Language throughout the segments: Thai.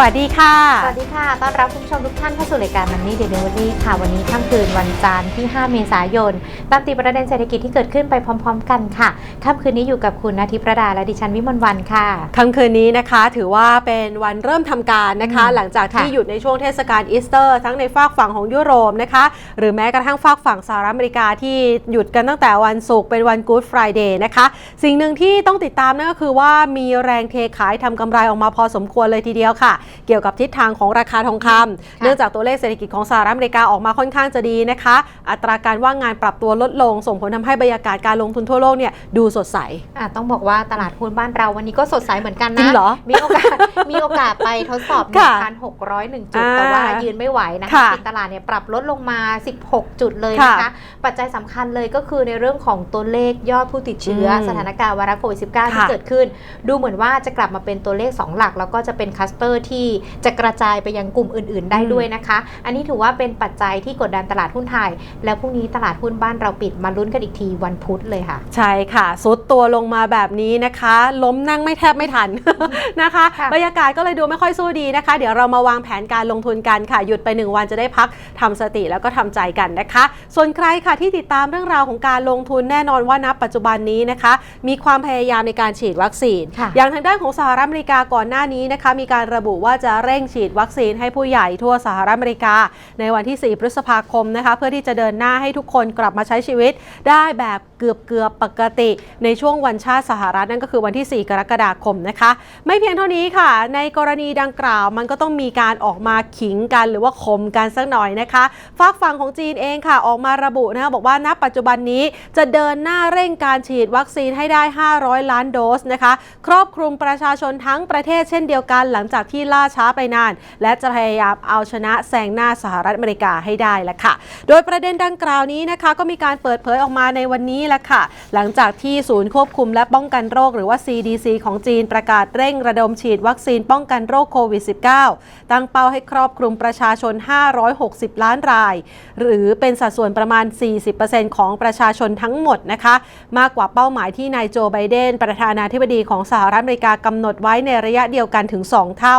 วัสดีค่ะ สวัสดีค่ะ ต้อนรับคุณผู้ชมทุกท่านเข้าสู่รายการมันนี่เดลิเวอรี่ค่ะ วันนี้ค่ำคืนวันจันทร์ที่ 5 เมษายน ตามติดประเด็นเศรษฐกิจที่เกิดขึ้นไปพร้อม ๆ กันค่ะ ค่ำคืนนี้อยู่กับคุณนาทิประดาและดิฉันวิมลวันค่ะ ค่ำคืนนี้นะคะ ถือว่าเป็นวันเริ่มทำการนะคะอืมหลังจากที่ค่ะหยุดในช่วงเทศกาลอีสเตอร์ ทั้งในฝากฝั่งของยุโรปนะคะ หรือแม้กระทั่งฝากฝั่งสหรัฐอเมริกาที่หยุดกันตั้งแต่วันศุกร์เป็นวัน Good Friday นะคะ สิ่งหนึ่งที่ต้องติดตามนั่นก็คือว่ามีแรงเทขายทำกำไรออกมาพอสมควรเลยทีเดียวค่ะเกี่ยวกับทิศทางของราคาทองคำเนื่องจากตัวเลขเศรษฐกิจของสหรัฐอเมริกาออกมาค่อนข้างจะดีนะคะ อัตราการว่างงานปรับตัวลดลง ส่งผลทำให้บรรยากาศการลงทุนทั่วโลกเนี่ยดูสดใสอะต้องบอกว่าตลาดหุ้นบ้านเราวันนี้ก็สดใสเหมือนกันจรินะงเหรอมีโอกาสมีโอกาสไปทดสอบค่ะ1,601 จุดอ่าแต่ว่ายืนไม่ไหวนะคะค่ะปิดตลาดเนี่ยปรับลดลงมา 16 จุดเลยนะคะค่ะปัจจัยสำคัญเลยก็คือในเรื่องของตัวเลขยอดผู้ติดเชื้ออมสถานการณ์ไวรัสโควิด -19 ที่ค่ะเกิดขึ้น ดูเหมือนว่าจะกลับมาเป็นตัวเลข 2 หลัก แล้วก็จะเป็นคลัสเตอร์ที่จะกระจายไปยังกลุ่มอื่น ๆ ได้อืมด้วยนะคะ อันนี้ถือว่าเป็นปัจจัยที่กดดันตลาดหุ้นไทย แล้วพรุ่งนี้ตลาดหุ้นบ้านเราปิดมาลุ้นกันอีกทีวันพุธเลยค่ะ ใช่ค่ะซุดตัวลงมาแบบนี้นะคะ ล้มนั่งไม่แทบไม่ทันนะคะค่ะบรรยากาศก็เลยดูไม่ค่อยสู้ดีนะคะ เดี๋ยวเรามาวางแผนการลงทุนกันค่ะ หยุดไป 1 วันจะได้พักทำสติแล้วก็ทำใจกันนะคะ ส่วนใครค่ะที่ติดตามเรื่องราวของการลงทุนแน่นอนว่านับปัจจุบันนี้นะคะ มีความพยายามในการฉีดวัคซีนค่ะอย่างทางด้านของสหรัฐอเมริกาก่อนหน้านี้นะคะ มีการระบุว่า่าจะเร่งฉีดวัคซีนให้ผู้ใหญ่ทั่วสหรัฐอเมริกา ในวันที่ 4 พฤษภาคมนะคะเพื่อที่จะเดินหน้าให้ทุกคนกลับมาใช้ชีวิต ได้แบบเกือบเกือบปกติในช่วงวันชาติสหรัฐนั่นก็คือวันที่ 4 กรกฎาคมนะคะ ไม่เพียงเท่านี้ค่ะ ในกรณีดังกล่าวมันก็ต้องมีการออกมาขิงกันหรือว่าข่มกันสักหน่อยนะคะฝากฝั่งของจีนเองค่ะออกมาระบุนะคะบอกว่าณปัจจุบันนี้จะเดินหน้าเร่งการฉีดวัคซีนให้ได้ 500 ล้านโดสนะคะ ครอบคลุมประชาชนทั้งประเทศเช่นเดียวกันหลังจากที่ล่าช้าไปนาน และจะพยายามเอาชนะแซงหน้าสหรัฐอเมริกาให้ได้ละค่ะ โดยประเด็นดังกล่าวนี้นะคะ ก็มีการเปิดเผยออกมาในวันนี้ละค่ะ หลังจากที่ศูนย์ควบคุมและป้องกันโรคหรือว่า CDC ของจีนประกาศเร่งระดมฉีดวัคซีนป้องกันโรคโควิด -19 ตั้งเป้าให้ครอบคลุมประชาชน 560 ล้านราย หรือเป็นสัดส่วนประมาณ 40%ของประชาชนทั้งหมดนะคะ มากกว่าเป้าหมายที่นายโจไบเดน ประธานาธิบดีของสหรัฐอเมริกากำหนดไว้ในระยะเดียวกันถึง 2 เท่า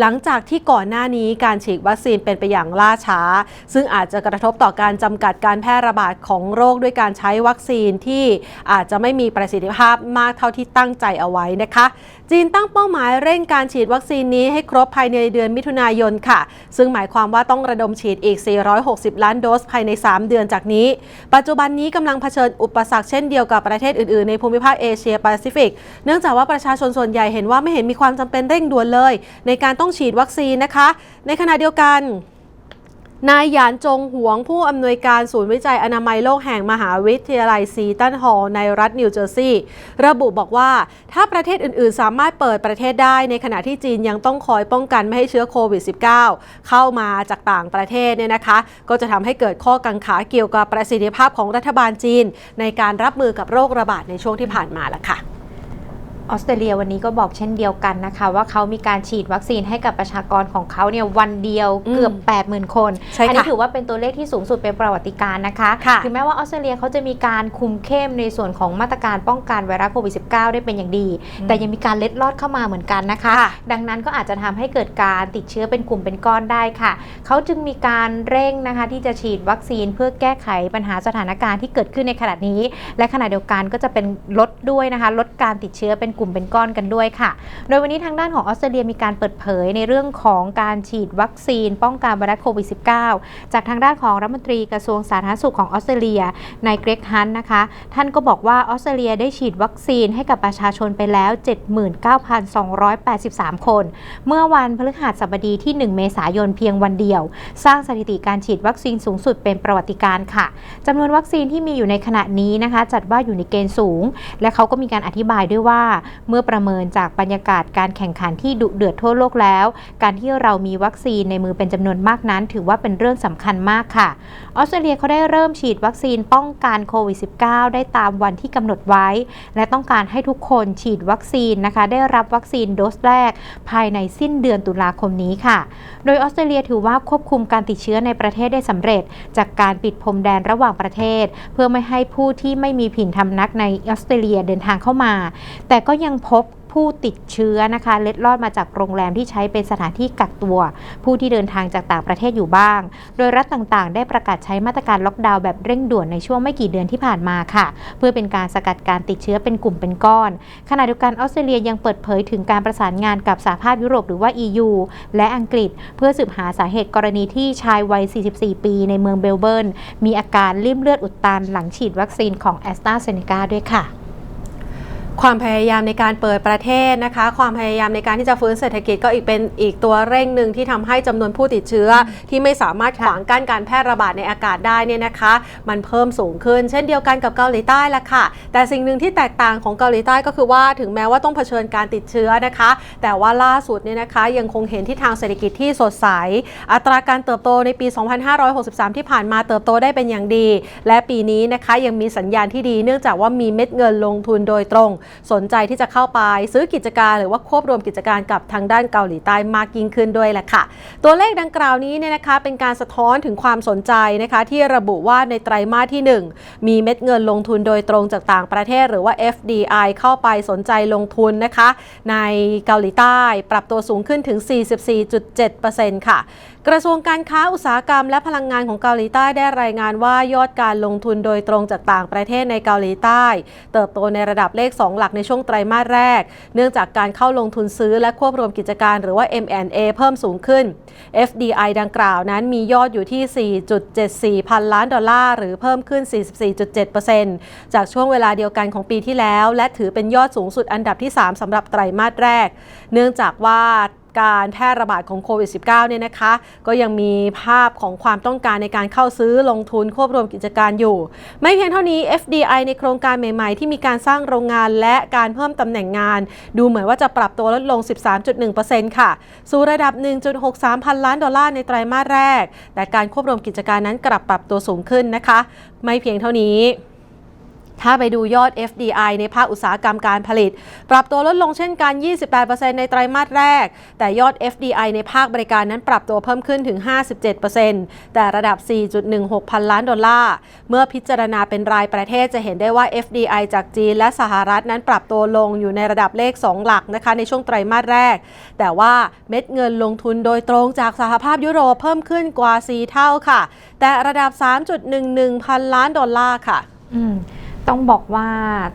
หลังจากที่ก่อนหน้านี้การฉีดวัคซีนเป็นไปอย่างล่าช้า ซึ่งอาจจะกระทบต่อการจำกัดการแพร่ระบาดของโรคด้วยการใช้วัคซีนที่อาจจะไม่มีประสิทธิภาพมากเท่าที่ตั้งใจเอาไว้นะคะ จีนตั้งเป้าหมายเร่งการฉีดวัคซีนนี้ให้ครบภายในเดือนมิถุนายนค่ะ ซึ่งหมายความว่าต้องระดมฉีดอีก 460 ล้านโดสภายใน 3 เดือนจากนี้ ปัจจุบันนี้กำลังเผชิญอุปสรรคเช่นเดียวกับประเทศอื่นๆ ในภูมิภาคเอเชียแปซิฟิก เนื่องจากว่าประชาชนส่วนใหญ่เห็นว่าไม่เห็นมีความจำเป็นเร่งด่วนเลย ในการต้องฉีดวัคซีนนะคะ ในขณะเดียวกันนายหยานจงหวงผู้อำนวยการศูนย์วิจัยอนามัยโลกแห่งมหาวิทยาลัยซีตันฮอลในรัฐนิวเจอร์ซีย์ระบุบอกว่า ถ้าประเทศอื่นๆ สามารถเปิดประเทศได้ในขณะที่จีนยังต้องคอยป้องกันไม่ให้เชื้อโควิด -19 เข้ามาจากต่างประเทศเนี่ยนะคะ ก็จะทำให้เกิดข้อกังขาเกี่ยวกับประสิทธิภาพของรัฐบาลจีน ในการรับมือกับโรคระบาดในช่วงที่ผ่านมาละค่ะ ออสเตรเลียวันนี้ก็บอกเช่นเดียวกันนะคะ ว่าเขามีการฉีดวัคซีนให้กับประชากรของเขาเนี่ยวันเดียวอืมเกือบ 80,000 คนใช่ค่ะอันี้ถือว่าเป็นตัวเลขที่สูงสุดเป็นประวัติการณ์นะคะค่ะถึงแม้ว่าออสเตรเลียเขาจะมีการคุมเข้มในส่วนของมาตรการป้องกันไวรัสโควิด -19 ได้เป็นอย่างดี แต่ยังมีการเล็ดลอดเข้ามาเหมือนกันนะคะค่ะดังนั้นก็อาจจะทำให้เกิดการติดเชื้อเป็นกลุ่มเป็นก้อนได้ค่ะเขาจึงมีการเร่งนะคะที่จะฉีดวัคซีนเพื่อแก้ไขปัญหาสถานการณ์ที่เกิดขึ้นในขณะนี้ และขณะเดียวกันก็จะเป็นลดด้วยนะคะลดการติดเชื้อเป็นกลุ่มเป็นก้อนกันด้วยค่ะ โดยวันนี้ทางด้านของออสเตรเลียมีการเปิดเผยในเรื่องของการฉีดวัคซีน ป้องกันไวรัสโควิด -19 จากทางด้านของรัฐมนตรีกระทรวงสาธารณสุขของออสเตรเลียนายเกรกฮันนะคะ ท่านก็บอกว่าออสเตรเลียได้ฉีดวัคซีนให้กับประชาชนไปแล้ว 79,283 คน เมื่อวันพฤหัสบดีที่ 1 เมษายนเพียงวันเดียว สร้างสถิติการฉีดวัคซีนสูงสุดเป็นประวัติการณ์ค่ะจำนวนวัคซีนที่มีอยู่ในขณะนี้นะคะ จัดว่าอยู่ในเกณฑ์สูง และเขาก็มีการอธิบายด้วยว่าเมื่อประเมินจากบรรยากาศการแข่งขันที่ดุเดือดทั่วโลกแล้ว การที่เรามีวัคซีนในมือเป็นจำนวนมากนั้น ถือว่าเป็นเรื่องสำคัญมากค่ะ ออสเตรเลียเขาได้เริ่มฉีดวัคซีนป้องกันโควิด -19 ได้ตามวันที่กำหนดไว้ และต้องการให้ทุกคนฉีดวัคซีนนะคะ ได้รับวัคซีนโดสแรก ภายในสิ้นเดือนตุลาคมนี้ค่ะ โดยออสเตรเลียถือว่าควบคุมการติดเชื้อในประเทศได้สำเร็จ จากการปิดพรมแดนระหว่างประเทศ เพื่อไม่ให้ผู้ที่ไม่มีผินทำนักในออสเตรเลียเดินทางเข้ามา แต่ก็ก็ยังพบผู้ติดเชื้อนะคะ เล็ดลอดมาจากโรงแรมที่ใช้เป็นสถานที่กักตัว ผู้ที่เดินทางจากต่างประเทศอยู่บ้าง โดยรัฐต่างๆ ได้ประกาศใช้มาตรการล็อกดาวน์แบบเร่งด่วนในช่วงไม่กี่เดือนที่ผ่านมาค่ะ เพื่อเป็นการสกัดการติดเชื้อเป็นกลุ่มเป็นก้อน ขณะเดียวกันออสเตรเลียยังเปิดเผยถึงการประสานงานกับสหภาพยุโรปหรือว่า EU และอังกฤษ เพื่อสืบหาสาเหตุกรณีที่ชายวัย 44 ปี ในเมืองเบลเบิร์นมีอาการริ่มเลือดอุดตันหลังฉีดวัคซีนของแอสตราเซเนกาด้วยค่ะ ความพยายามในการเปิดประเทศนะคะ ความพยายามในการที่จะฟื้นเศรษฐกิจก็อีกเป็นอีกตัวเร่งหนึ่งที่ทำให้จำนวนผู้ติดเชื้อ ที่ไม่สามารถขวางกั้นการแพร่ระบาดในอากาศได้เนี่ยนะคะ มันเพิ่มสูงขึ้น เช่นเดียวกันกับเกาหลีใต้ละค่ะ แต่สิ่งหนึ่งที่แตกต่างของเกาหลีใต้ก็คือว่าถึงแม้ว่าต้องเผชิญการติดเชื้อนะคะ แต่ว่าล่าสุดเนี่ยนะคะยังคงเห็นที่ทางเศรษฐกิจที่สดใส อัตราการเติบโตในปี 2563 ที่ผ่านมาเติบโตได้เป็นอย่างดี และปีนี้นะคะยังมีสัญญาณที่ดีเนื่องจากว่ามีเม็ดเงินลงทุนโดยตรงสนใจที่จะเข้าไปซื้อกิจการหรือว่าควบรวมกิจการกับทางด้านเกาหลีใต้มากยิ่งขึ้นด้วยแหละค่ะ ตัวเลขดังกล่าวนี้เนี่ยนะคะเป็นการสะท้อนถึงความสนใจนะคะที่ระบุว่าในไตรมาสที่ 1 มีเม็ดเงินลงทุนโดยตรงจากต่างประเทศ หรือว่า FDI เข้าไปสนใจลงทุนนะคะ ในเกาหลีใต้ปรับตัวสูงขึ้นถึง 44.7%ค่ะกระทรวงการค้าอุตสาหกรรมและพลังงานของเกาหลีใต้ได้รายงานว่ายอดการลงทุนโดยตรงจากต่างประเทศในเกาหลีใต้ เติบโตในระดับเลข 2 หลักในช่วงไตรมาสแรก เนื่องจากการเข้าลงทุนซื้อและควบรวมกิจการหรือว่า M&A เพิ่มสูงขึ้น FDI ดังกล่าวนั้นมียอดอยู่ที่ 4.74 พันล้านดอลลาร์หรือเพิ่มขึ้น 44.7%จากช่วงเวลาเดียวกันของปีที่แล้ว และถือเป็นยอดสูงสุดอันดับที่ 3สำหรับไตรมาสแรก เนื่องจากว่า การแพร่ระบาดของโควิด -19 เนี่ยนะคะ ก็ยังมีภาพของความต้องการในการเข้าซื้อลงทุนควบรวมกิจการอยู่ ไม่เพียงเท่านี้ FDI ในโครงการใหม่ ๆ ที่มีการสร้างโรงงานและการเพิ่มตำแหน่งงาน ดูเหมือนว่าจะปรับตัวลดลง 13.1%ค่ะ สู่ระดับ 1.63 พันล้านดอลลาร์ในไตรมาสแรก แต่การควบรวมกิจการนั้นกลับปรับตัวสูงขึ้นนะคะ ไม่เพียงเท่านี้ ถ้าไปดูยอด FDI ในภาคอุตสาหกรรมการผลิต ปรับตัวลดลงเช่นกัน 28%ในไตรมาสแรก แต่ยอด FDI ในภาคบริการนั้นปรับตัวเพิ่มขึ้นถึง 57%แต่ระดับ 4.16 พันล้านดอลลาร์ เมื่อพิจารณาเป็นรายประเทศจะเห็นได้ว่า FDI จากจีนและสหรัฐนั้นปรับตัวลงอยู่ในระดับเลข 2 หลักนะคะในช่วงไตรมาสแรก แต่ว่าเม็ดเงินลงทุนโดยตรงจากสหภาพยุโรปเพิ่มขึ้นกว่า 4 เท่าค่ะ แต่ระดับ 3.11 พันล้านดอลลาร์ค่ะ อืม ต้องบอกว่า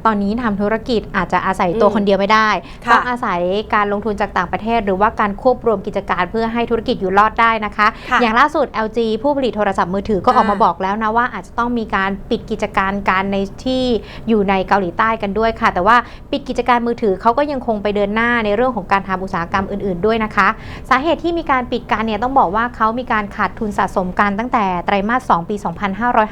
ตอนนี้ทำธุรกิจอาจจะอาศัยตัวอืมคนเดียวไม่ได้ค่ะต้องอาศัยการลงทุนจากต่างประเทศ หรือว่าการควบรวมกิจการเพื่อให้ธุรกิจอยู่รอดได้นะคะค่ะอย่างล่าสุด LG ผู้ผลิตโทรศัพท์มือถือก็ออกมาอ่าบอกแล้วนะว่าอาจจะต้องมีการปิดกิจการการในที่อยู่ในเกาหลีใต้กันด้วยค่ะ แต่ว่าปิดกิจการมือถือเขาก็ยังคงไปเดินหน้าในเรื่องของการทำอุตสาหกรรมอื่น ๆด้วยนะคะ สาเหตุที่มีการปิดการเนี่ยต้องบอกว่าเขามีการขาดทุนสะสมกันตั้งแต่ไตรมาส 2 ปี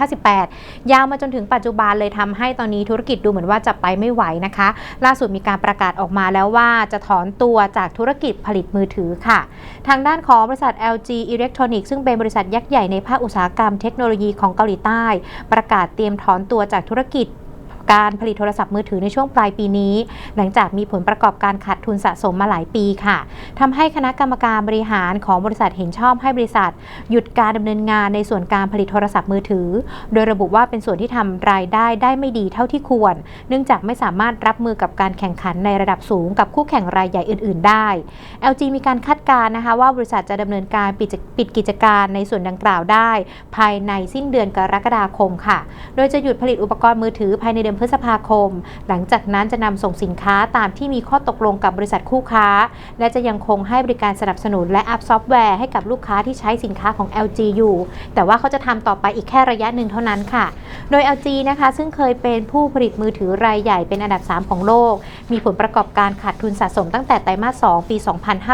2558 ยาวมาจนถึงปัจจุบันเลยทำให้ตอนนี้ธุรกิจดูเหมือนว่าจะไปไม่ไหวนะคะ ล่าสุดมีการประกาศออกมาแล้วว่าจะถอนตัวจากธุรกิจผลิตมือถือค่ะ ทางด้านของบริษัท LG Electronics ซึ่งเป็นบริษัทยักษ์ใหญ่ในภาคอุตสาหกรรมเทคโนโลยีของเกาหลีใต้ ประกาศเตรียมถอนตัวจากธุรกิจ การผลิตโทรศัพท์มือถือในช่วงปลายปีนี้ หลังจากมีผลประกอบการขาดทุนสะสมมาหลายปีค่ะทำให้คณะกรรมการบริหารของบริษัทเห็นชอบให้บริษัท หยุดการดำเนินงานในส่วนการผลิตโทรศัพท์มือถือ โดยระบุว่าเป็นส่วนที่ทำรายได้ได้ไม่ดีเท่าที่ควร เนื่องจากไม่สามารถรับมือกับการแข่งขันในระดับสูงกับคู่แข่งรายใหญ่อื่น ๆ ได้ LG มีการคาดการณ์นะคะว่าบริษัทจะดำเนินการปิดปิดกิจการในส่วนดังกล่าวได้ ภายในสิ้นเดือนกรกฎาคมค่ะ โดยจะหยุดผลิตอุปกรณ์มือถือภายในเดือนพฤษภาคม หลังจากนั้นจะนำส่งสินค้าตามที่มีข้อตกลงกับบริษัทคู่ค้า และจะยังคงให้บริการสนับสนุนและอัพซอฟต์แวร์ให้กับลูกค้าที่ใช้สินค้าของ LG อยู่ แต่ว่าเขาจะทำต่อไปอีกแค่ระยะหนึ่งเท่านั้นค่ะ โดย LG นะคะซึ่งเคยเป็นผู้ผลิตมือถือรายใหญ่เป็นอันดับ 3 ของโลก มีผลประกอบการขาดทุนสะสมตั้งแต่ไตรมาส 2 ปี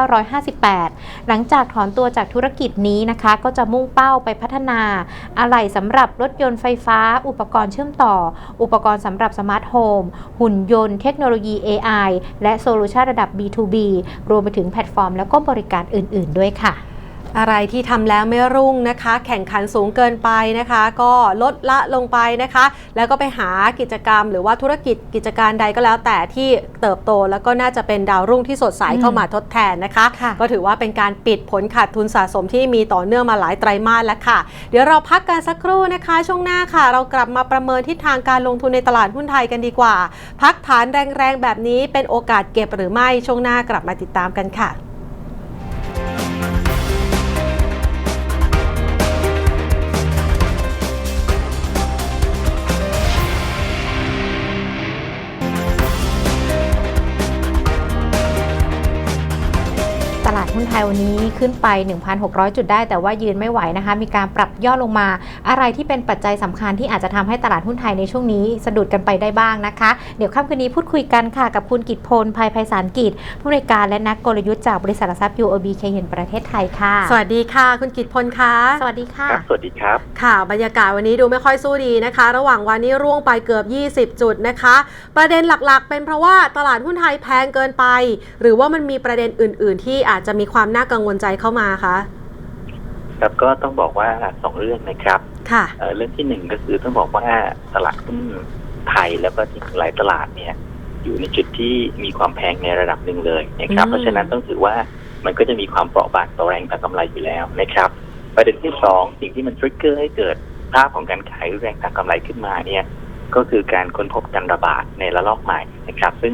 2558 หลังจากถอนตัวจากธุรกิจนี้นะคะก็จะมุ่งเป้าไปพัฒนา อะไหล่สำหรับรถยนต์ไฟฟ้า อุปกรณ์เชื่อมต่อ อุปกรณ์สำำหรับสมาร์ทโฮมหุ่นยนต์เทคโนโลยี AI และโซลูชันระดับ B2B รวมไปถึงแพลตฟอร์มแล้วก็บริการอื่น ๆ ด้วยค่ะ อะไรที่ทำแล้วไม่รุ่งนะคะ แข่งขันสูงเกินไปนะคะ ก็ลดละลงไปนะคะ แล้วก็ไปหากิจกรรม หรือว่าธุรกิจกิจการใดก็แล้ว แต่ที่เติบโตแล้วก็น่าจะเป็นดาวรุ่งที่สดใสอืมเข้ามาทดแทนนะคะค่ะก็ถือว่าเป็นการปิดผลขาดทุนสะสมที่มีต่อเนื่องมาหลายไตรมาสแล้วค่ะ เดี๋ยวเราพักกันสักครู่นะคะ ช่วงหน้าค่ะ เรากลับมาประเมินทิศทางการลงทุนในตลาดหุ้นไทยกันดีกว่า พักฐานแรงๆแบบนี้เป็นโอกาสเก็บหรือไม่ช่วงหน้ากลับมาติดตามกันค่ะ หุ้นไทยวันนี้ขึ้นไป 1,600 จุดได้ แต่ว่ายืนไม่ไหวนะคะ มีการปรับย่อลงมา อะไรที่เป็นปัจจัยสำคัญที่อาจจะทำให้ตลาดหุ้นไทยในช่วงนี้สะดุดกันไปได้บ้างนะคะ เดี๋ยวค่ำคืนนี้พูดคุยกันค่ะ กับคุณกิตพลภัยไพศาลกิจ ผู้บริการและนักกลยุทธ์จากบริษัทหลักทรัพย์ UOB เคเห็นประเทศไทยค่ะ สวัสดีค่ะ คุณกิตพลคะสวัสดีค่ะครับสวัสดีครับค่ะ บรรยากาศวันนี้ดูไม่ค่อยสู้ดีนะคะ ระหว่างวันนี้ร่วงไปเกือบ 20 จุดนะคะ ประเด็นหลักๆ เป็นเพราะว่าตลาดหุ้นไทยแพงเกินไป หรือว่ามันมีประเด็นอื่น ๆ ที่อาจจะมีความน่ากังวลใจเข้ามาคะครับก็ต้องบอกว่าสองเรื่องนะครับค่ะเอ่อเรื่องที่หนึ่งก็คือต้องบอกว่าตลาดหุ้นไทยแล้วก็หลายตลาดเนี่ย อยู่ในจุดที่มีความแพงในระดับหนึ่งเลยนะครับอืมเพราะฉะนั้นต้องถือว่ามันก็จะมีความเปราะบางต่อแรงทางกำไรอยู่แล้วนะครับ ประเด็นที่สองสิ่งที่มันทริกเกอร์ให้เกิดภาพของการขายแรงทางกำไรขึ้นมาเนี่ยก็คือการค้นพบการระบาดในระลอกใหม่นะครับ ซึ่ง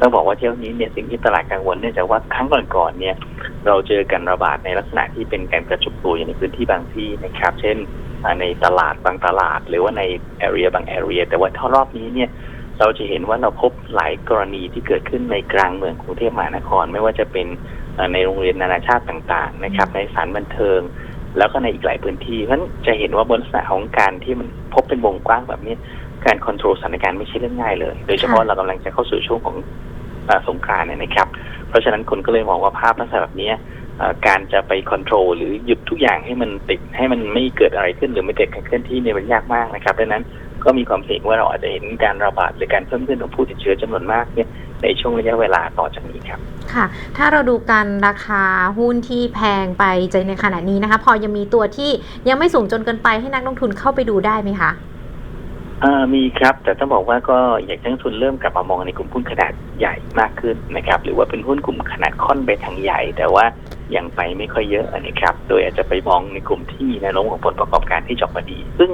ต้องบอกว่าเที่ยวนี้เนี่ยสิ่งที่ตลาดกังวลเนื่องจากว่าครั้งก่อนๆเนี่ย เราเจอการระบาดในลักษณะที่เป็นการกระจุกตัวอยู่ในพื้นที่บางที่นะครับ เช่นในตลาดบางตลาด หรือว่าในแอเรียบางแอเรียแต่ว่าถ้ารอบนี้เนี่ยเราจะเห็นว่าเราพบหลายกรณีที่เกิดขึ้นในกลางเมืองกรุงเทพมหานคร ไม่ว่าจะเป็นในโรงเรียนนานาชาติต่าง ๆ นะครับ ในสถานบันเทิง แล้วก็ในอีกหลายพื้นที่เพราะฉะนั้นจะเห็นว่าบนลักษณะของการที่มันพบเป็นวงกว้างแบบนี้ การควบคุมสถานการณ์ไม่ใช่เรื่องง่ายเลย โดยเฉพาะค่ะเรากำลังจะเข้าสู่ช่วงของเอ่อสงกรานต์เนี่ยนะครับ เพราะฉะนั้นคนก็เลยมองว่าภาพลักษณะแบบนี้เอ่อการจะไปควบคุมหรือหยุดทุกอย่างให้มันติดให้มันไม่เกิดอะไรขึ้นหรือไม่เกิดการเคลื่อนที่เนี่ยมันยากมากนะครับดังนั้นก็มีความเสี่ยงว่าเราอาจจะเห็นการระบาดหรือการเพิ่มขึ้นของผู้ติดเชื้อจำนวนมากเนี่ยในช่วงระยะเวลาต่อจากนี้ครับ ค่ะ ถ้าเราดูการราคาหุ้นที่แพงไปใจในขณะนี้นะคะ พอยังมีตัวที่ยังไม่สูงจนเกินไปให้นักลงทุนเข้าไปดูได้ไหมคะมีครับ แต่ต้องบอกว่าก็อยากให้นักลงทุนเริ่มกลับมามองในกลุ่มหุ้นขนาดใหญ่มากขึ้นนะครับ หรือว่าเป็นหุ้นกลุ่มขนาดค่อนไปทางใหญ่ แต่ว่ายังไปไม่ค่อยเยอะนะครับ โดยอาจจะไปมองในกลุ่มที่แนวโน้มของผลประกอบการที่จบมาดี ซึ่ง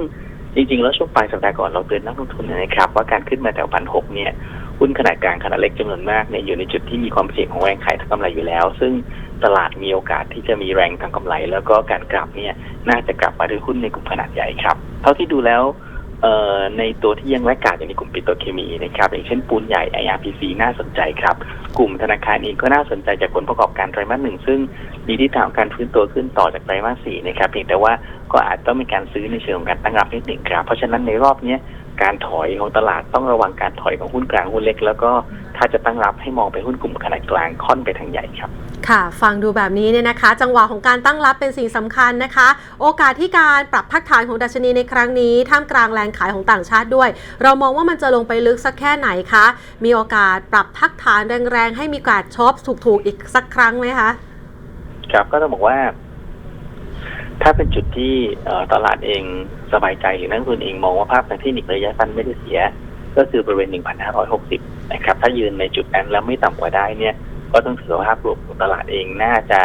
จริงๆ แล้วช่วงปลายสัปดาห์ก่อนเราเตือนนักลงทุนนะครับ ว่าการขึ้นมาแถวพันหกเนี่ย หุ้นขนาดกลางขนาดเล็กจำนวนมากเนี่ยอยู่ในจุดที่มีความเสี่ยงของแรงขายทางกำไรอยู่แล้ว ซึ่งตลาดมีโอกาสที่จะมีแรงทางกำไร แล้วก็การกลับเนี่ยน่าจะกลับมาด้วยหุ้นในกลุ่มขนาดใหญ่ครับ เท่าที่ดูแล้ว เอ่อในตัวที่ยังแลกาดอยู่ในกลุ่มปิโตรเคมีนะครับอย่างเช่นปูนใหญ่ IRPC น่าสนใจครับ กลุ่มธนาคารเองก็น่าสนใจจากผลประกอบการไตรมาสหนึ่งซึ่งมีทิศทางของการฟื้นตัวขึ้นต่อจากไตรมาสสี่นะครับเพียงแต่ว่าก็อาจต้องมีการซื้อในเชิงของการตั้งรับนิดหนึ่งครับ เพราะฉะนั้นในรอบเนี้ยการถอยของตลาดต้องระวังการถอยของหุ้นกลางหุ้นเล็ก แล้วก็ถ้าจะตั้งรับให้มองไปหุ้นกลุ่มขนาดกลางค่อนไปทางใหญ่ครับ ค่ะ ฟังดูแบบนี้เนี่ยนะคะ จังหวะของการตั้งรับเป็นสิ่งสำคัญนะคะ โอกาสที่การปรับพักฐานของดัชนีในครั้งนี้ ท่ามกลางแรงขายของต่างชาติด้วย เรามองว่ามันจะลงไปลึกสักแค่ไหนคะ มีโอกาสปรับพักฐานแรงๆ ให้มีกาสชอบถูกๆอีกสักครั้งไหมคะครับก็ต้องบอกว่า ถ้าเป็นจุดที่ตลาดเองสบายใจหรือนักลงทุนเองมองว่าภาพทางเทคนิคระยะสั้นไม่ได้เสีย ก็คือบริเวณ 1,560 นะครับ ถ้ายืนในจุดนั้นแล้วไม่ต่ำกว่าได้เนี่ย ก็ต้องถือว่าภาพรวมของตลาดเองน่าจะ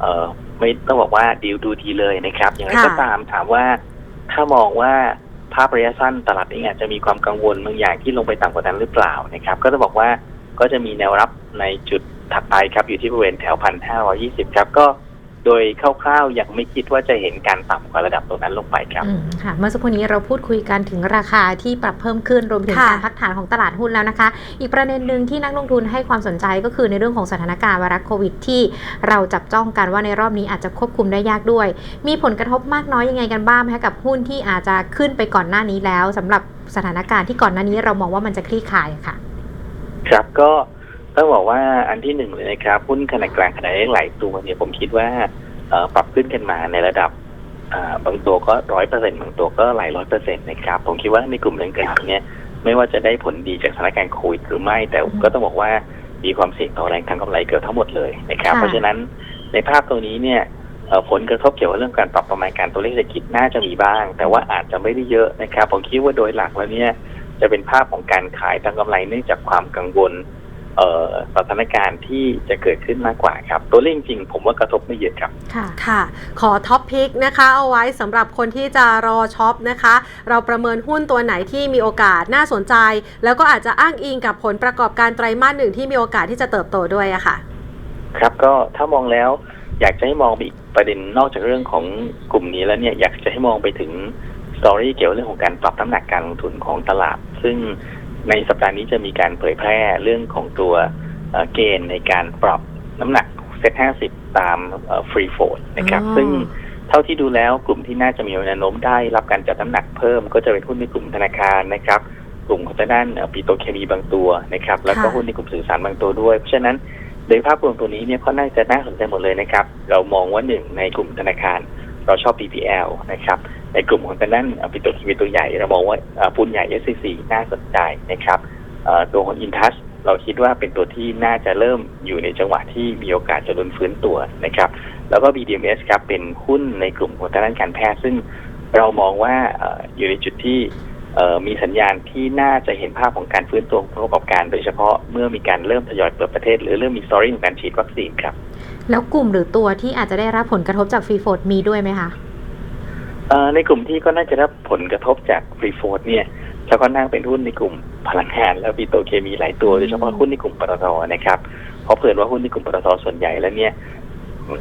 เอ่อไม่ต้องบอกว่าดีลดูดีเลยนะครับ อย่างไรค่ะก็ตามถามว่าถ้ามองว่าภาพระยะสั้นตลาดเองอาจจะมีความกังวลบางอย่างที่ลงไปต่ำกว่านั้นหรือเปล่านะครับ ก็จะบอกว่าก็จะมีแนวรับในจุดถัดไปครับอยู่ที่บริเวณแถวพันห้าร้อยี่สิบครับก็ โดยคร่าวๆยังไม่คิดว่าจะเห็นการต่ำกว่าระดับตรงนั้นลงไปครับอืมค่ะเมื่อสักครู่นี้เราพูดคุยกันถึงราคาที่ปรับเพิ่มขึ้นรวมถึงค่ะการพักฐานของตลาดหุ้นแล้วนะคะ อีกประเด็นหนึ่งที่นักลงทุนให้ความสนใจก็คือในเรื่องของสถานการณ์ไวรัสโควิด ที่เราจับจ้องกันว่าในรอบนี้อาจจะควบคุมได้ยากด้วย มีผลกระทบมากน้อยยังไงกันบ้างไหมคะกับหุ้นที่อาจจะขึ้นไปก่อนหน้านี้แล้วสำหรับสถานการณ์ที่ก่อนหน้านี้เรามองว่ามันจะคลี่คลายค่ะ ครับก็ ต้องบอกว่าอันที่หนึ่งเลยนะครับหุ้นขนาดกลางขนาดเล็กหลายตัวเนี่ยผมคิดว่าเอ่อปรับขึ้นกันมาในระดับอ่าบางตัวก็ร้อยเปอร์เซ็นต์บางตัวก็หลายร้อยเปอร์เซ็นต์นะครับผมคิดว่าในกลุ่มดังกล่าวเนี่ยไม่ว่าจะได้ผลดีจากสถานการณ์โควิดหรือไม่แต่อืมก็ต้องบอกว่ามีความเสี่ยงต่อแรงทางกำไรเกือบทั้งหมดเลยนะครับค่ะเพราะฉะนั้นในภาพตรงนี้เนี่ยเอ่อผลกระทบเกี่ยวกับเรื่องการปรับประมาณการตัวเลขเศรษฐกิจน่าจะมีบ้าง แต่ว่าอาจจะไม่ได้เยอะนะครับผมคิดว่าโดยหลักแล้วเนี่ยจะเป็นภาพของการขายทางกำไรเนื่องจากความกังวลเอ่อ สถานการณ์ที่จะเกิดขึ้นมากกว่าครับ ตัวเลขจริงๆผมว่ากระทบไม่เยอะครับ ค่ะ ค่ะ ขอท็อปพิกนะคะ เอาไว้สำหรับคนที่จะรอช็อปนะคะ เราประเมินหุ้นตัวไหนที่มีโอกาสน่าสนใจ แล้วก็อาจจะอ้างอิงกับผลประกอบการไตรมาสหนึ่งที่มีโอกาสที่จะเติบโตด้วยอะค่ะ ครับก็ถ้ามองแล้วอยากจะให้มองไปอีกประเด็นนอกจากเรื่องของกลุ่มนี้แล้วเนี่ยอยากจะให้มองไปถึงสตอรี่เกี่ยวกับเรื่องของการปรับน้ำหนักการลงทุนของตลาด ซึ่ง ในสัปดาห์นี้จะมีการเผยแพร่เรื่องของตัวเอ่อเกณฑ์ในการปรับน้ำหนักเซ็ต50ตามฟรีโฟดนะครับอ๋อซึ่งเท่าที่ดูแล้วกลุ่มที่น่าจะมีแนวโน้มได้ รับการจัดน้ำหนักเพิ่มก็จะเป็นหุ้นในกลุ่มธนาคารนะครับ กลุ่มของทางด้านปิโตรเคมีบางตัวนะครับ แล้วก็หุ้นในกลุ่มสื่อสารบางตัวด้วย เพราะฉะนั้นโดยภาพรวมตัวนี้เนี่ยก็น่าจะน่าสนใจหมดเลยนะครับ เรามองว่าหนึ่งในกลุ่มธนาคาร เราชอบ PPL นะครับ ในกลุ่มของทางด้านปิโตรเคมีตัวใหญ่ เรามองว่าปูนใหญ่ SCC น่าสนใจนะครับตัวของ Intas เราคิดว่าเป็นตัวที่น่าจะเริ่มอยู่ในจังหวะที่มีโอกาสจะลุ้นฟื้นตัวนะครับ แล้วก็ BDMs ครับเป็นหุ้นในกลุ่มของทางด้านการแพทย์ ซึ่งเรามองว่าอยู่ในจุดที่มีสัญญาณที่น่าจะเห็นภาพของการฟื้นตัวของผู้ประกอบการ โดยเฉพาะเมื่อมีการเริ่มทยอยเปิดประเทศ หรือเริ่มมีสตอรี่ของการฉีดวัคซีนครับ แล้วกลุ่มหรือตัวที่อาจจะได้รับผลกระทบจากฟรีโฟดมีด้วยไหมคะ ในกลุ่มที่ก็น่าจะรับผลกระทบจากฟรีโฟดเนี่ยจะค่อนข้างเป็นหุ้นในกลุ่มพลังงาน และปิโตรเคมีหลายตัวโดยเฉพาะหุ้นในกลุ่มปตทนะครับเพราะเผื่อว่าหุ้นในกลุ่มปตทส่วนใหญ่แล้วเนี่ย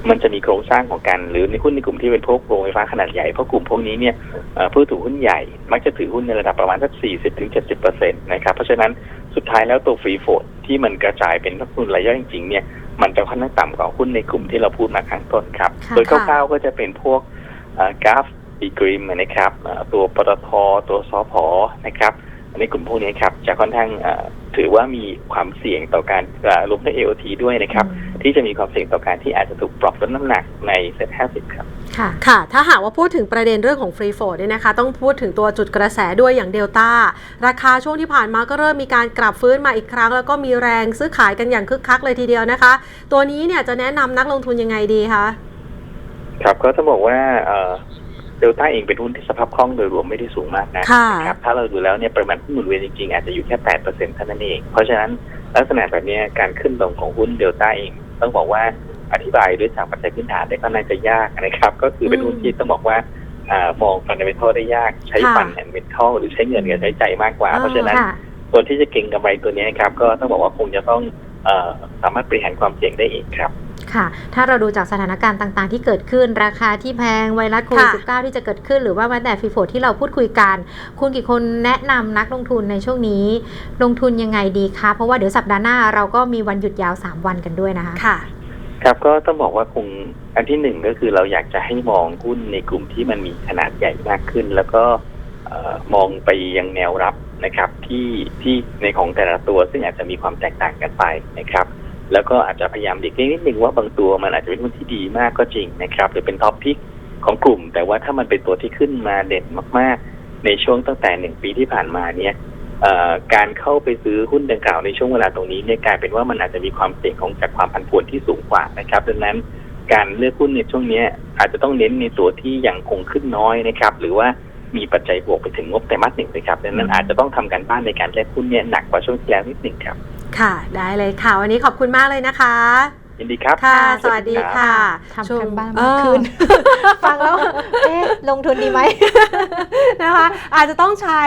มันจะมีโครงสร้างของการหรือในหุ้นในกลุ่มที่เป็นพวกโรงไฟฟ้าขนาดใหญ่เพราะกลุ่มพวกนี้เนี่ยเอ่อผู้ถือหุ้นใหญ่ มักจะถือหุ้นในระดับประมาณสัก 40ถึง70เปอร์เซ็นต์นะครับเพราะฉะนั้นสุดท้ายแล้วตัวฟรีโฟดที่มันกระจายเป็นนักลงทุนรายย่อยจริงๆเนี่ยมันจะค่อนข้างต่ำกว่าหุ้นในกลุ่มที่เราพูดมาข้างต้นครับค่ะโดยคร่าวๆก็จะเป็นพวกกราฟ ดีกริมนะครับเอ่อตัวปตทตัวสพนะครับในกลุ่มพวกนี้ครับจะค่อนข้างเอ่อถือว่ามีความเสี่ยงต่อการเอ่อรวมทั้ง AOT ด้วยนะครับ ที่จะมีความเสี่ยงต่อการที่อาจจะถูกปรับลดน้ำหนักในเซ็ต50ครับค่ะค่ะ ถ้าหากว่าพูดถึงประเด็นเรื่องของฟรีโฟดเนี่ยนะคะ ต้องพูดถึงตัวจุดกระแสด้วยอย่างเดลต้า ราคาช่วงที่ผ่านมาก็เริ่มมีการกลับฟื้นมาอีกครั้ง แล้วก็มีแรงซื้อขายกันอย่างคึกคักเลยทีเดียวนะคะ ตัวนี้เนี่ยจะแนะนำนักลงทุนยังไงดีคะครับก็ต้องบอกว่า เดลต้าเองเป็นหุ้นที่สภาพคล่องโดยรวมไม่ได้สูงมากนะค่ะนะครับถ้าเราดูแล้วเนี่ยปริมาณหุ้นหมุนเวียนจริงๆ อาจจะอยู่แค่8%เท่านั้นเอง เพราะฉะนั้นลักษณะแบบเนี้ยการขึ้นลงของหุ้นเดลต้าเอง ต้องบอกว่าอธิบายด้วยจากปัจจัยพื้นฐานได้ก็น่าจะยากนะครับ ก็คือเป็นหุ้นที่ต้องบอกว่าอามองฟันเดเมนทัลได้ยากใช้ค่ะฟันแอนเมนทัลหรือใช้เงินกับใช้ใจมากกว่าอ่าเพราะฉะนั้นค่ะตัวที่จะเก่งกำไรตัวนี้ครับก็ต้องบอกว่าคงจะต้องเออสามารถบริหารความเสี่ยงได้เองครับ ค่ะ ถ้าเราดูจากสถานการณ์ต่างๆ ที่เกิดขึ้น ราคาที่แพงไวรัสโควิดค่ะ19 ที่จะเกิดขึ้น หรือว่าแม้แต่ฟรีโฟดที่เราพูดคุยกัน คุณกี่คนแนะนำนักลงทุนในช่วงนี้ ลงทุนยังไงดีคะ เพราะว่าเดี๋ยวสัปดาห์หน้าเราก็มีวันหยุดยาว 3 วันกันด้วยนะคะค่ะ ครับก็ต้องบอกว่าคงอันที่หนึ่งก็คือเราอยากจะให้มองหุ้นในกลุ่มที่มันมีขนาดใหญ่มากขึ้น แล้วก็เอ่อมองไปยังแนวรับนะครับที่ที่ในของแต่ละตัวซึ่งอาจจะมีความแตกต่างกันไปนะครับ แล้วก็อาจจะพยายามดิกเลี่ยงนิดนึงว่าบางตัวมันอาจจะเป็นหุ้นที่ดีมากก็จริงนะครับหรือเป็นท็อปพิกของกลุ่ม แต่ว่าถ้ามันเป็นตัวที่ขึ้นมาเด่นมากๆ ในช่วงตั้งแต่หนึ่งปีที่ผ่านมาเนี่ยการเข้าไปซื้อหุ้นดังกล่าวในช่วงเวลาตรงนี้เนี่ยกลายเป็นว่ามันอาจจะมีความเสี่ยงของจากความผันผวนที่สูงกว่านะครับ ดังนั้นการเลือกหุ้นในช่วงนี้อาจจะต้องเน้นในตัวที่ยังคงขึ้นน้อยนะครับ หรือว่ามีปัจจัยบวกไปถึงงบไตรมาสหนึ่งนะครับดังนั้นอาจจะต้องทำการบ้านในการเลือกหุ้นเนี่ยหนักกว่าช่วงที่แล้วนิดหนึ่งครับ ค่ะ ได้เลยค่ะ วันนี้ขอบคุณมากเลยนะคะ ยินดีครับค่ะค่ะ สวัสดีค่ะทำช่วงกันบ้านเอมากอขึ้น ฟังแล้วเอ๊ะลงทุนดีไหม นะคะ อาจจะต้องใช้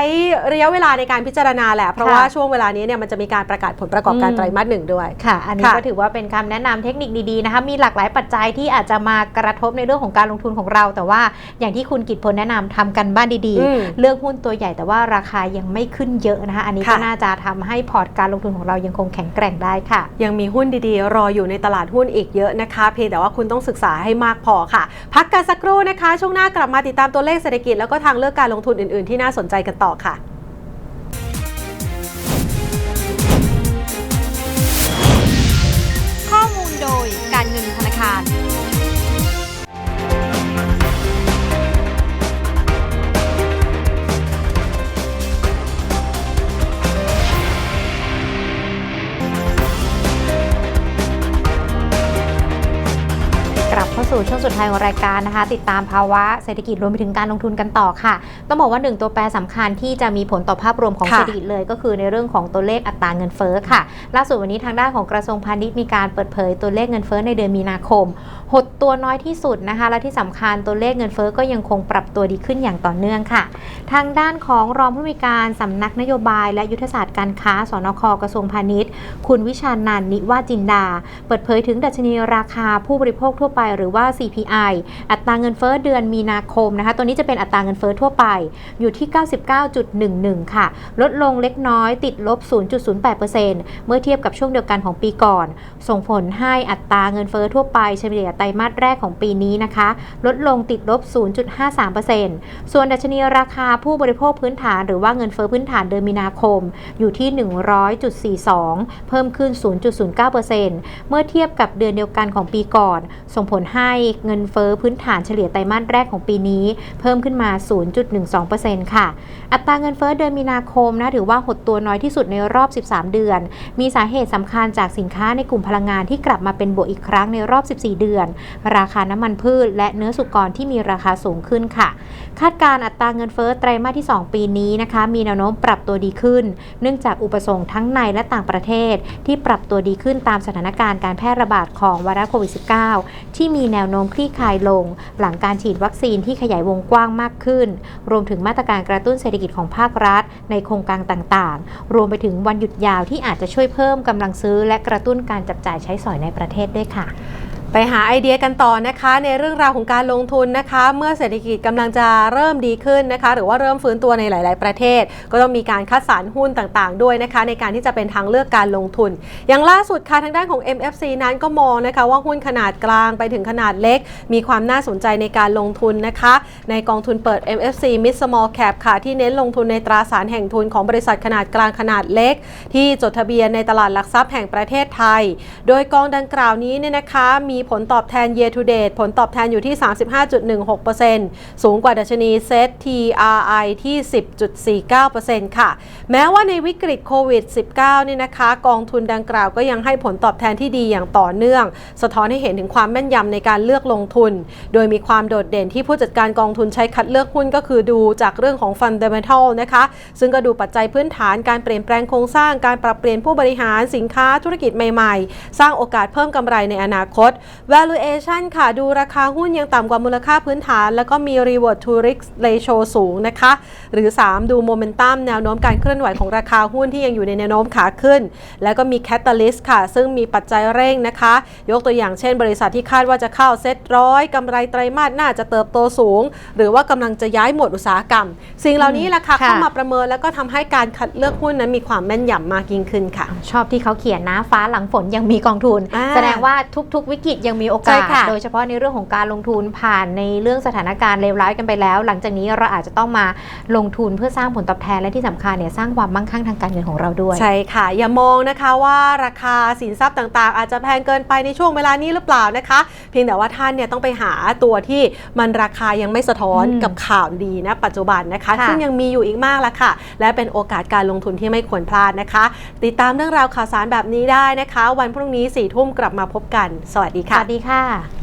ระยะเวลาในการพิจารณาแหละ เพราะค่ะว่าช่วงเวลานี้เนี่ยมันจะมีการประกาศผลประกอบการอืมไตรมาสหนึ่งด้วย ค่ะ อันนี้ค่ะก็ถือว่าเป็นคำแนะนำเทคนิคดีๆนะคะ มีหลากหลายปัจจัยที่อาจจะมากระทบในเรื่องของการลงทุนของเรา แต่ว่าอย่างที่คุณกิตพลแนะนำทำกันบ้านดีอืมๆเลือกหุ้นตัวใหญ่แต่ว่าราคายังไม่ขึ้นเยอะนะคะ อันนี้ก็ค่ะน่าจะทำให้พอร์ตการลงทุนของเรายังคงแข็งแกร่งได้ค่ะ ยังมีหุ้นดีๆ รออยู่ในตลาดหุ้นอีกเยอะนะคะ เพียงแต่ว่าคุณต้องศึกษาให้มากพอค่ะ พักกันสักครู่นะคะ ช่วงหน้ากลับมาติดตามตัวเลขเศรษฐกิจแล้วก็ทางเลือกการลงทุนอื่นๆ ที่น่าสนใจกันต่อค่ะ สู่ช่วงสุดท้ายของรายการนะคะ ติดตามภาวะเศรษฐกิจรวมไปถึงการลงทุนกันต่อค่ะ ต้องบอกว่าหนึ่งตัวแปรสำคัญที่จะมีผลต่อภาพรวมของค่ะเศรษฐกิจเลยก็คือในเรื่องของตัวเลขอัตราเงินเฟ้อค่ะ ล่าสุดวันนี้ทางด้านของกระทรวงพาณิชย์มีการเปิดเผยตัวเลขเงินเฟ้อในเดือนมีนาคม หดตัวน้อยที่สุดนะคะ และที่สำคัญตัวเลขเงินเฟ้อก็ยังคงปรับตัวดีขึ้นอย่างต่อเนื่องค่ะ ทางด้านของรองผู้มีการสำนักนโยบาย และยุทธศาสตร์การค้าสนคกระทรวงพาณิชย์ คุณวิชานันท์นิวาจินดา เปิดเผยถึงดัชนีราคาผู้บริโภคทั่วไปหรือว่า CPI อัตราเงินเฟ้อเดือนมีนาคมนะคะ ตัวนี้จะเป็นอัตราเงินเฟ้อทั่วไปอยู่ที่ 99.11 ค่ะ ลดลงเล็กน้อยติดลบ 0.08%เมื่อเทียบกับช่วงเดียวกันของปีก่อน ส่งผลให้อัตราเงินเฟ้อทั่วไปเฉลี่ยไตรมาสแรกของปีนี้นะคะ ลดลงติดลบ 0.53%ส่วนดัชนีราคาผู้บริโภคพื้นฐานหรือว่าเงินเฟ้อพื้นฐานเดือนมีนาคมอยู่ที่ 100.42 เพิ่มขึ้น 0.09%เมื่อเทียบกับเดือนเดียวกันของปีก่อน ส่งผลให้เงินเฟ้อพื้นฐานเฉลี่ยไตรมาสแรกของปีนี้ เพิ่มขึ้นมา 0.12%ค่ะ อัตราเงินเฟ้อเดือนมีนาคมนะถือว่าหดตัวน้อยที่สุดในรอบ 13 เดือน มีสาเหตุสำคัญจากสินค้าในกลุ่มพลังงานที่กลับมาเป็นบวกอีกครั้งในรอบ 14 เดือน ราคาน้ำมันพืช และเนื้อสุกรที่มีราคาสูงขึ้นค่ะ คาดการอัตราเงินเฟ้อไตรมาสที่ 2 ปีนี้นะคะมีแนวโน้มปรับตัวดีขึ้น เนื่องจากอุปสงค์ทั้งในและต่างประเทศ ที่ปรับตัวดีขึ้นตามสถานการณ์การแพร่ระบาดของไวรัสโควิด -19 ที่มีแนวโน้มคลี่คลายลง หลังการฉีดวัคซีนที่ขยายวงกว้างมากขึ้น รวมถึงมาตรการกระตุ้นเศรษฐกิจของภาครัฐ ในโครงการต่างๆ รวมไปถึงวันหยุดยาวที่อาจจะช่วยเพิ่มกำลังซื้อ และกระตุ้นการจับจ่ายใช้สอยในประเทศด้วยค่ะ ไปหาไอเดียกันต่อนะคะ ในเรื่องราวของการลงทุนนะคะ เมื่อเศรษฐกิจกำลังจะเริ่มดีขึ้นนะคะ หรือว่าเริ่มฟื้นตัวในหลาย ๆ ประเทศ ก็ต้องมีการคัดสรรหุ้นต่างๆ ด้วยนะคะ ในการที่จะเป็นทางเลือกการลงทุน อย่างล่าสุดค่ะทางด้านของ MFC นั้นก็มองนะคะว่าหุ้นขนาดกลางไปถึงขนาดเล็ก มีความน่าสนใจในการลงทุนนะคะ ในกองทุนเปิด MFC Mid Small Cap ค่ะที่เน้นลงทุนในตราสารแห่งทุนของบริษัทขนาดกลางขนาดเล็ก ที่จดทะเบียนในตลาดหลักทรัพย์แห่งประเทศไทย โดยกองดังกล่าวนี้เนี่ยนะคะมีผลตอบแทน year to date ผลตอบแทนอยู่ที่ 35.16%สูงกว่าดัชนี Set TRI ที่ 10.49%ค่ะ แม้ว่าในวิกฤตโควิด -19 เนี่ยนะคะ กองทุนดังกล่าวก็ยังให้ผลตอบแทนที่ดีอย่างต่อเนื่อง สะท้อนให้เห็นถึงความแม่นยำในการเลือกลงทุน โดยมีความโดดเด่นที่ผู้จัดการกองทุนใช้คัดเลือกหุ้นก็คือดูจากเรื่องของ fundamental นะคะ ซึ่งก็ดูปัจจัยพื้นฐานการเปลี่ยนแปลงโครงสร้างการปรับเปลี่ยนผู้บริหารสินค้าธุรกิจใหม่ๆ สร้างโอกาสเพิ่มกำไรในอนาคต valuation ค่ะ ดูราคาหุ้นยังต่ำกว่ามูลค่าพื้นฐาน แล้วก็มี reward to risk ratio สูงนะคะ หรือ 3 ดูโมเมนตัมแนวโน้มการเคลื่อนไหวของราคาหุ้นที่ยังอยู่ในแนวโน้มขาขึ้น แล้วก็มี catalyst ค่ะ ซึ่งมีปัจจัยเร่งนะคะ ยกตัวอย่างเช่น บริษัทที่คาดว่าจะเข้าเซ็ตร้อยกำไรไตรมาสหน้าจะเติบโตสูง หรือว่ากำลังจะย้ายหมวดอุตสาหกรรม สิ่งเหล่านี้แหละค่ะค่ะเข้ามาประเมิน แล้วก็ทำให้การคัดเลือกหุ้นนั้นมีความแม่นยำมากยิ่งขึ้นค่ะ ชอบที่เขาเขียนนะฟ้าหลังฝนยังมีกองทุนอ่าแสดงว่าทุก ๆ วิกฤตยังมีโอกาใช่สค่ะโดยเฉพาะในเรื่องของการลงทุนผ่านในเรื่องสถานการณ์เลวร้ายกันไปแล้ว หลังจากนี้เราอาจจะต้องมาลงทุนเพื่อสร้างผลตอบแทนและที่สำคัญเนี่ยสร้างความมั่งคั่งทางการเงินของเราด้วย ใช่ค่ะ อย่ามองนะคะว่าราคาสินทรัพย์ต่างๆ อาจจะแพงเกินไปในช่วงเวลานี้หรือเปล่านะคะ เพียงแต่ว่าท่านเนี่ยต้องไปหาตัวที่มันราคายังไม่สะท้อนอืมกับข่าวดีนะปัจจุบันนะคะค่ะซึ่งยังมีอยู่อีกมากละค่ะ และเป็นโอกาสการลงทุนที่ไม่ควรพลาดนะคะ ติดตามเรื่องราวข่าวสารแบบนี้ได้นะคะ วันพรุ่งนี้สี่ทุ่มกลับมาพบกัน สวัสดีสค่ะสวัสดีค่ะ